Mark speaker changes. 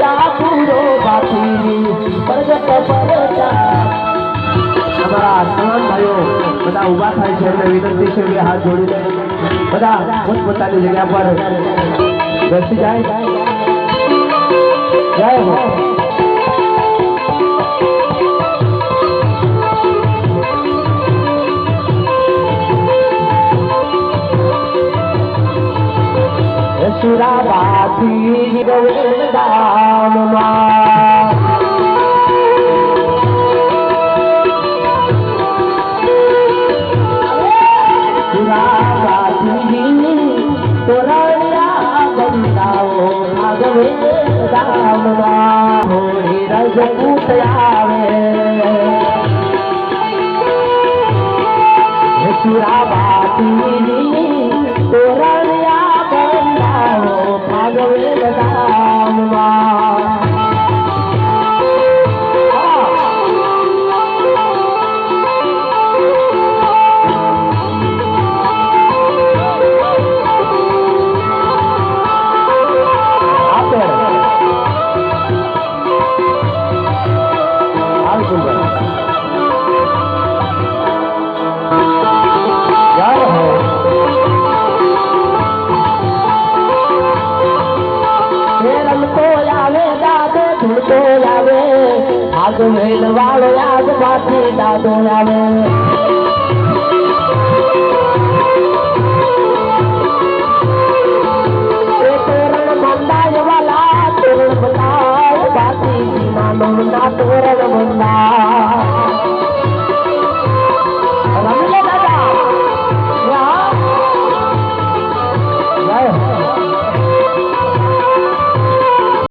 Speaker 1: ચાકુરો બાપી પ્રગટ પરચા
Speaker 2: અમારા તમામ ભાઈઓ બધા ઊભા થાય છે એમને વિનંતી છે કે હાથ જોડીને બધા પોતપોતાની જગ્યા પર બેસી જય.
Speaker 1: સુરાબાથી ગોવિંદ ધામમાં સુરાબાથી તોરણ્યા બંદાઓ આગવે ધામમાં હોળી રજપૂત આવે સુરાબાતી ઉડતો આવે
Speaker 2: આગ મેલ વાળો આગ
Speaker 1: પાછી દાદો આવે તોરણ બંધાય વાલા, તોરણ બંધાય પાછી નાનો ના તોરણ બંધાય.